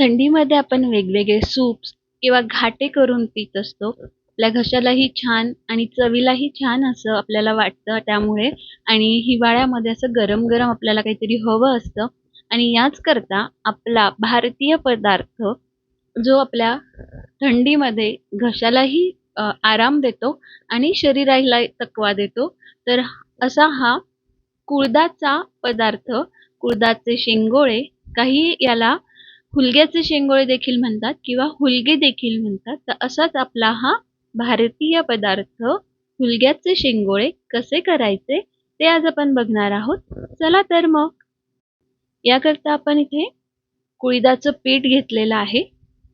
थंडीमध्ये आपण वेगवेगळे सूप्स किंवा घाटे करून पित असतो. आपल्या घशालाही छान आणि चवीलाही छान असं आपल्याला वाटतं त्यामुळे. आणि हिवाळ्यामध्ये असं गरम गरम आपल्याला काहीतरी हवं असतं. आणि याच करता आपला भारतीय पदार्थ जो आपल्या थंडीमध्ये घशालाही आराम देतो आणि शरीराला तकवा देतो. तर असा हा कुळदाचा पदार्थ कुळदाचे शेंगोळे काही याला हुलग्याचे शेंगोळे देखील म्हणतात किंवा हुलगे देखील म्हणतात. तर असाच आपला हा भारतीय पदार्थ हुलग्याचे शेंगोळे कसे करायचे ते आज आपण बघणार आहोत. चला तर मग. याकरता आपण इथे कुळीदाचं पीठ घेतलेलं आहे.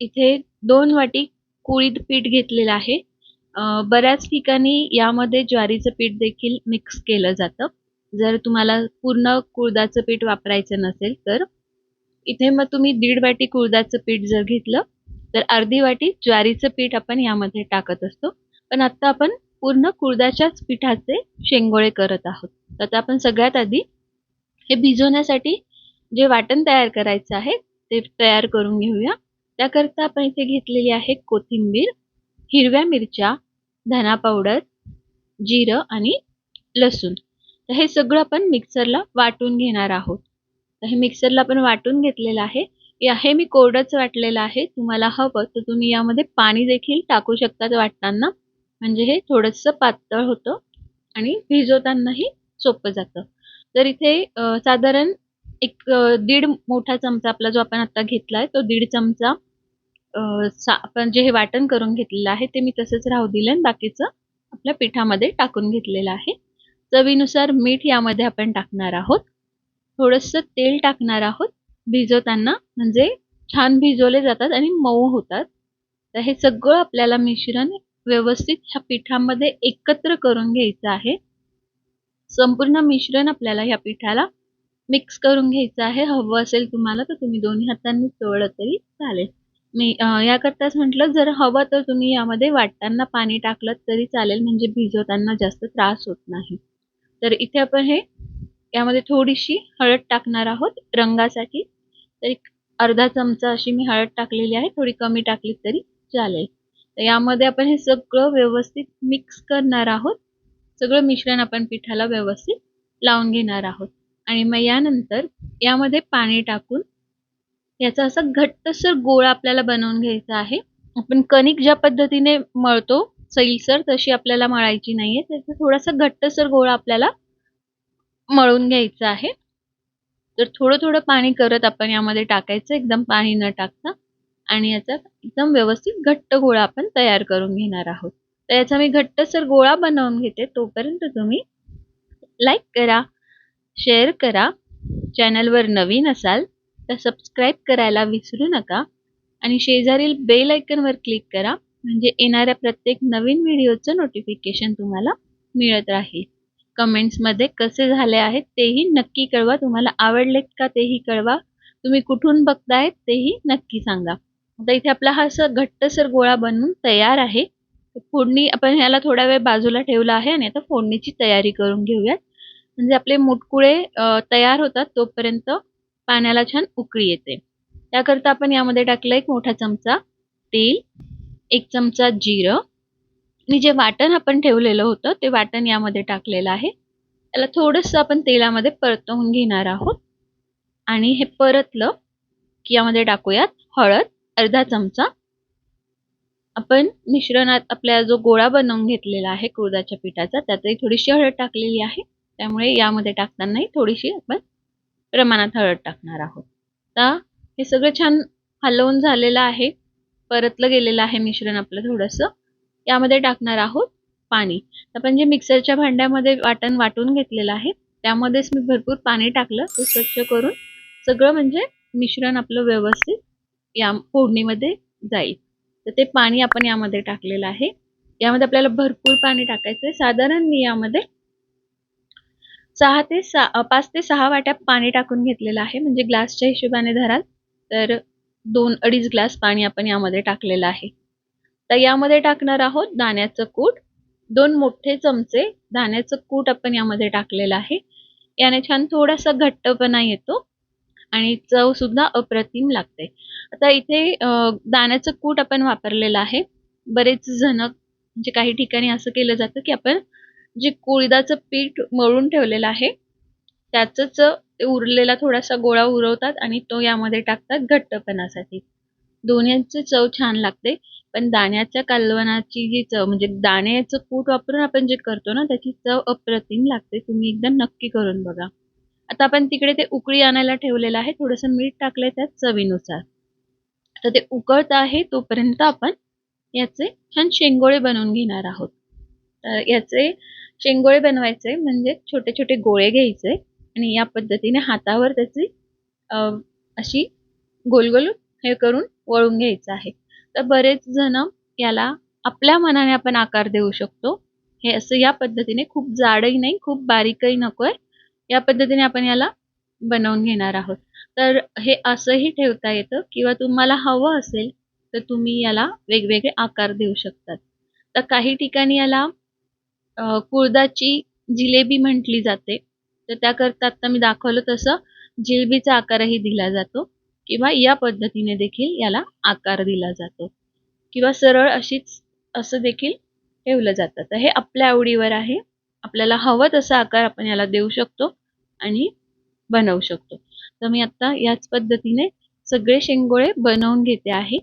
इथे दोन वाटी कुळीद पीठ घेतलेलं आहे. बऱ्याच ठिकाणी यामध्ये ज्वारीचं पीठ देखील मिक्स केलं जातं. जर तुम्हाला पूर्ण कुळदाचं पीठ वापरायचं नसेल तर इथे मग तुम्ही दीड वाटी कुळदाचं पीठ जर घेतलं तर अर्धी वाटी ज्वारीचं पीठ आपण यामध्ये टाकत असतो. पण आता आपण पूर्ण कुळदाच्याच पिठाचे शेंगोळे करत आहोत. तर आता आपण सगळ्यात आधी हे भिजवण्यासाठी जे वाटण तयार करायचं आहे ते तयार करून घेऊया. त्याकरता आपण इथे घेतलेली आहे कोथिंबीर हिरव्या मिरच्या धना पावडर जिरं आणि लसूण. तर हे सगळं आपण मिक्सरला वाटून घेणार आहोत. हे मिक्सरला आपण वाटून घेतलेलं आहे. हे मी कोरडंच वाटलेलं आहे. तुम्हाला हवं तर तुम्ही यामध्ये पाणी देखील टाकू शकतात वाटताना. म्हणजे हे थोडंसं पातळ होतं आणि भिजवतानाही सोपं जातं. तर इथे साधारण एक दीड मोठा चमचा आपला जो आपण आता घेतला आहे तो दीड चमचा आपण जे हे वाटण करून घेतलेलं आहे ते मी तसंच राहू दिलं आणि बाकीचं आपल्या पिठामध्ये टाकून घेतलेलं आहे. चवीनुसार मीठ यामध्ये आपण टाकणार आहोत. थोडंसं तेल टाकणार आहोत. भिजवताना म्हणजे छान भिजवले जातात आणि मऊ होतात. तर हे सगळं आपल्याला मिश्रण व्यवस्थित ह्या पिठामध्ये एकत्र करून घ्यायचं आहे. संपूर्ण मिश्रण आपल्याला ह्या पिठाला मिक्स करून घ्यायचं आहे. हवं असेल तुम्हाला तर तुम्ही दोन्ही हातांनी चोळलं तरी चालेल. मी याकरताच म्हटलं जर हवं तर तुम्ही यामध्ये वाटताना पाणी टाकलं तरी चालेल म्हणजे भिजवताना जास्त त्रास होत नाही. तर इथे आपण हे यामध्ये थोडीशी हळद टाकणार आहोत रंगासाठी. तर एक अर्धा चमचा अशी मी हळद टाकलेली आहे थोडी कमी टाकली तरी चालेल. तर यामध्ये आपण हे सगळं व्यवस्थित मिक्स करणार आहोत. सगळं मिश्रण आपण पिठाला व्यवस्थित लावून घेणार आहोत. आणि मग यानंतर यामध्ये पाणी टाकून याचा असा घट्टसर गोळा आपल्याला बनवून घ्यायचा आहे. आपण कणिक ज्या पद्धतीने मळतो सैलसर तशी आपल्याला मळायची नाहीये. त्याचा थोडासा घट्टसर गोळा आपल्याला मळून घ्यायचं आहे. तर थोडं थोडं पाणी करत आपण यामध्ये टाकायचं. एकदम पाणी न टाकता. आणि याचा एकदम व्यवस्थित घट्ट गोळा आपण तयार करून घेणार आहोत. तर याचा मी घट्टसर गोळा बनवून घेते. तोपर्यंत तुम्ही लाईक करा शेअर करा. चॅनलवर नवीन असाल तर सबस्क्राईब करायला विसरू नका. आणि शेजारील बेल आयकनवर क्लिक करा. म्हणजे येणाऱ्या प्रत्येक नवीन व्हिडिओचं नोटिफिकेशन तुम्हाला मिळत राहील. कमेंट्समध्ये कसे झाले आहेत तेही नक्की कळवा. तुम्हाला आवडलेत का तेही कळवा. तुम्ही कुठून बघतायत तेही नक्की सांगा. आता इथे आपला हा असं घट्टसर गोळा बनवून तयार आहे. फोडणी आपण ह्याला थोडा वेळ बाजूला ठेवला आहे आणि आता फोडणीची तयारी करून घेऊयात. म्हणजे आपले मुटकुळे तयार होतात तोपर्यंत पाण्याला छान उकळी येते. त्याकरता आपण यामध्ये टाकलं एक मोठा चमचा तेल एक चमचा जिरं आणि जे वाटण आपण ठेवलेलं होतं ते वाटण यामध्ये टाकलेलं आहे. त्याला थोडंसं आपण तेलामध्ये परतवून घेणार आहोत. आणि हे परतलं की यामध्ये टाकूयात हळद अर्धा चमचा. आपण मिश्रणात आपल्या जो गोळा बनवून घेतलेला आहे कुळदाच्या पिठाचा त्यातही थोडीशी हळद टाकलेली आहे. त्यामुळे यामध्ये टाकतानाही थोडीशी आपण प्रमाणात हळद टाकणार आहोत. तर हे सगळं छान हलवून झालेलं आहे. परतलं गेलेलं आहे मिश्रण आपलं थोडंसं. यामध्ये टाकणार आहोत पाणी. आपण जे मिक्सरच्या भांड्यामध्ये वाटण वाटून घेतलेलं आहे त्यामध्येच मी भरपूर पाणी टाकलं ते स्वच्छ करून सगळं म्हणजे मिश्रण आपलं व्यवस्थित या फोडणीमध्ये जाईल. तर ते पाणी आपण यामध्ये टाकलेलं आहे. यामध्ये आपल्याला भरपूर पाणी टाकायचं आहे. साधारण मी यामध्ये सहा ते सहा पाच ते सहा वाट्या पाणी टाकून घेतलेलं आहे. म्हणजे ग्लासच्या हिशोबाने धराल तर दोन अडीच ग्लास पाणी आपण यामध्ये टाकलेलं आहे. तर यामध्ये टाकणार आहोत दाण्याचं कूट. दोन मोठे चमचे दाण्याचं कूट आपण यामध्ये टाकलेलं आहे. याने छान थोडासा घट्टपणा येतो आणि चव सुद्धा अप्रतिम लागते. आता इथे दाण्याचं कूट आपण वापरलेलं आहे. बरेच जण म्हणजे काही ठिकाणी असं केलं जातं की आपण जे कुळदाचं पीठ मळून ठेवलेलं आहे त्याचंच उरलेला थोडासा गोळा उरवतात आणि तो यामध्ये टाकतात घट्टपणासाठी. दोन्हीची चव छान लागते. पण दाण्याच्या कालवणाची जी चव म्हणजे दाण्याचं कूट वापरून आपण जे करतो ना त्याची चव अप्रतिम लागते. तुम्ही एकदा नक्की करून बघा. आता आपण तिकडे ते उकळी आणायला ठेवलेलं आहे. थोडंसं मीठ टाकलंय त्यात चवीनुसार. आता ते उकळत आहे तोपर्यंत आपण याचे छान शेंगोळे बनवून घेणार आहोत. तर याचे शेंगोळे बनवायचे म्हणजे छोटे छोटे गोळे घ्यायचे आणि या पद्धतीने हातावर त्याची अशी गोल गोल हे करून वळून घ्यायचं आहे. तर बरेच जण याला आपल्या मनाने आपण आकार देऊ शकतो. हे असं या पद्धतीने खूप जाडही नाही खूप बारीकही नकोय या पद्धतीने आपण याला बनवून घेणार आहोत. तर हे असंही ठेवता येतं किंवा तुम्हाला हवं असेल तर तुम्ही याला वेगवेगळे आकार देऊ शकतात. तर काही ठिकाणी याला कुळदाची जिलेबी म्हटली जाते. तर त्याकरता आता मी दाखवलं तसं जिलेबीचा आकारही दिला जातो. किंवा या पद्धतीने देखील याला आकार दिला जातो. किंवा सरळ अशीच असं देखील ठेवलं जातं. तर हे आपल्या आवडीवर आहे. आपल्याला हवं तसा आकार आपण याला देऊ शकतो आणि बनवू शकतो. तर मी आता याच पद्धतीने सगळे शेंगोळे बनवून घेते आहे.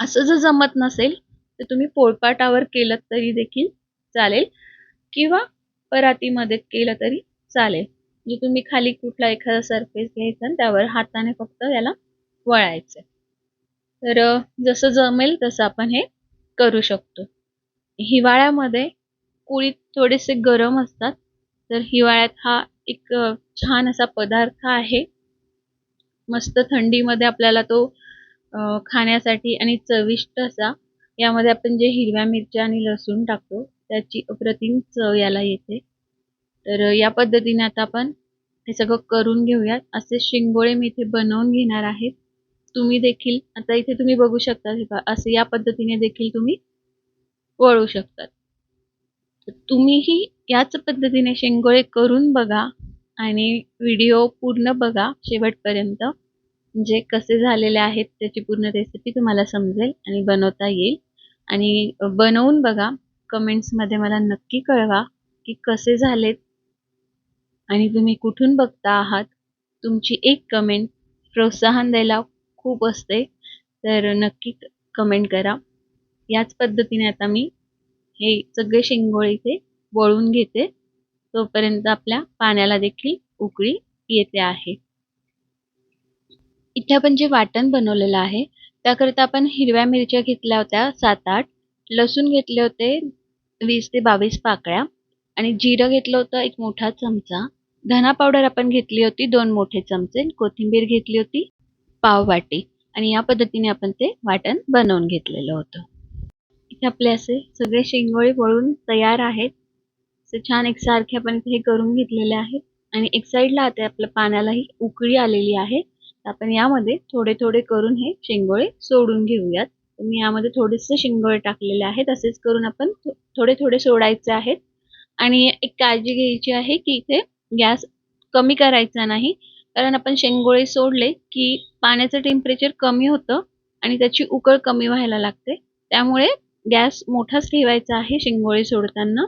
असं जर जमत नसेल तर तुम्ही पोळपाटावर केलं तरी देखील चालेल किंवा परातीमध्ये केलं तरी चालेल. म्हणजे तुम्ही खाली कुठला एखादा सरफेस घ्यायचा आणि त्यावर हाताने फक्त याला वळायचं. तर जसं जमेल तसं आपण हे करू शकतो. हिवाळ्यामध्ये कुळीत थोडेसे गरम असतात. तर हिवाळ्यात हा एक छान असा पदार्थ आहे. मस्त थंडीमध्ये आपल्याला तो खाण्यासाठी आणि चविष्ट असा यामध्ये आपण जे हिरव्या मिरच्या आणि लसूण टाकतो त्याची अप्रतिम चव याला येते. तर या पद्धतीने आता आपण हे सगळं करून घेऊयात. असे शिंगोळे मी इथे बनवून घेणार आहे. तुम्ही देखील आता इथे तुम्ही बघू शकता हे असे या पद्धतीने देखील तुम्ही वळू शकतात. तुम्हीही याच पद्धतीने शेंगोळे करून बघा आणि व्हिडिओ पूर्ण बघा शेवटपर्यंत. म्हणजे कसे झालेले आहेत त्याची पूर्ण रेसिपी तुम्हाला समजेल आणि बनवता येईल. आणि बनवून बघा. कमेंट्समध्ये मला नक्की कळवा की कसे झालेत आणि तुम्ही कुठून बघता आहात तुमची एक कमेंट प्रोत्साहन द्यायला खूप असते. तर नक्की कमेंट करा. याच पद्धतीने आता मी हे सगळे शेंगोळे इथे वळून घेते. तोपर्यंत आपल्या पाण्याला देखील उकळी येते आहे. इथे आपण जे वाटण बनवलेलं आहे त्याकरिता आपण हिरव्या मिरच्या घेतल्या होत्या सात आठ लसूण घेतले होते वीस ते बावीस पाकळ्या आणि जिरं घेतलं होतं एक मोठा चमचा. धना पावडर आपण घेतली होती दोन मोठे चमचे कोथिंबीर घेतली होती पाव वाटी आणि या पद्धतीने आपण ते वाटण बनवून घेतलेलं होतं. इथे आपले असे सगळे शेंगोळे वळून तयार आहेत. असे छान एकसारखे आपण इथे हे करून घेतलेले आहेत. आणि एक साईडला आता आपल्या पाण्यालाही उकळी आलेली आहे. आपण यामध्ये थोडे थोडे करून हे शेंगोळे सोडून घेऊयात. मी यामध्ये थोडेसे शेंगोळे टाकलेले आहेत. असेच करून आपण थोडे थोडे सोडायचे आहेत. आणि एक काळजी घ्यायची आहे की इथे गॅस कमी करायचा नाही. कारण आपण शेंगोळे सोडले की पाण्याचं टेम्परेचर कमी होतं आणि त्याची उकळ कमी व्हायला लागते. त्यामुळे गॅस मोठाच ठेवायचा आहे शेंगोळे सोडताना.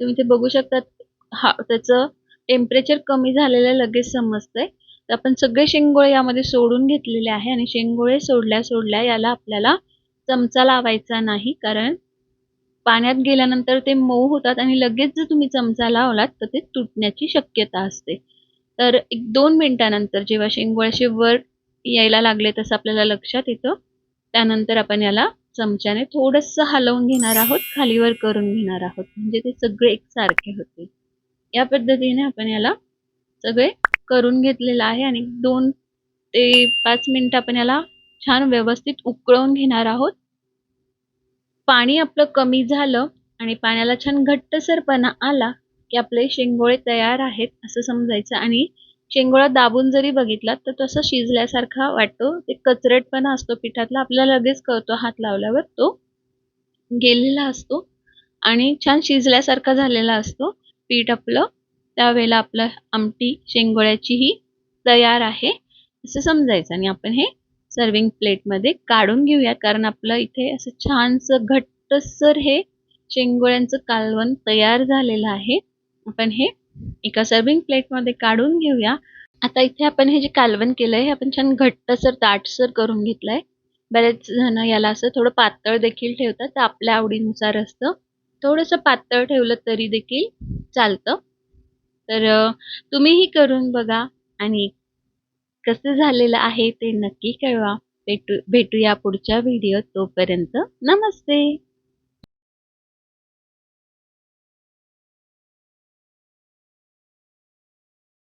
तुम्ही ते बघू शकतात. हा त्याचं टेम्परेचर कमी झालेलं लगेच समजतंय. तर आपण सगळे शेंगोळे यामध्ये सोडून घेतलेले आहे आणि शेंगोळे सोडल्या सोडल्या याला आपल्याला चमचा लावायचा नाही. कारण पाण्यात गेल्यानंतर ते मऊ होतात आणि लगेच जर तुम्ही चमचा लावलात तर ते तुटण्याची शक्यता असते. तर एक दोन मिनिटानंतर जेव्हा शेंगोळे वर यायला लागले तसं आपल्याला लक्षात येतं त्यानंतर आपण याला चमच्याने थोडंसं हलवून घेणार आहोत खालीवर करून घेणार आहोत. म्हणजे ते सगळे एकसारखे होते या पद्धतीने आपण याला सगळे करून घेतलेलं आहे आणि दोन ते पाच मिनिट आपण याला छान व्यवस्थित उकळवून घेणार आहोत. पाणी आपलं कमी झालं आणि पाण्याला छान घट्टसरपणा आला की आपले शेंगोळे तयार आहेत असं समजायचं. आणि शेंगोळा दाबून जरी बघितला तर तसा शिजल्यासारखा वाटतो. ते कचरटपणा असतो पिठातला आपल्याला लगेच कळतो हात लावल्यावर तो गेलेला असतो आणि छान शिजल्यासारखा झालेला असतो. पीठ आपलं त्यावेळेला आपलं आमटी शेंगोळ्याचीही तयार आहे असं समजायचं. आणि आपण हे सर्विंग प्लेटमध्ये काढून घेऊया. कारण आपलं इथे असं छानसं घट्टसर हे शेंगोळ्यांचं कालवण तयार झालेलं आहे. आपण हे एका सर्विंग प्लेटमध्ये काढून घेऊया. आता इथे आपण हे जे कालवण केलंय हे आपण छान घट्टसर दाटसर करून घेतलंय. बरेच जण याला असं थोडं पातळ देखील ठेवतात तर आपल्या आवडीनुसार असतं. थोडंसं पातळ ठेवलं तरी देखील चालतं. तर तुम्हीही करून बघा आणि कसं झालेलं आहे ते नक्की कळवा. भेटू भेटूया पुढच्या व्हिडिओत तोपर्यंत. नमस्ते!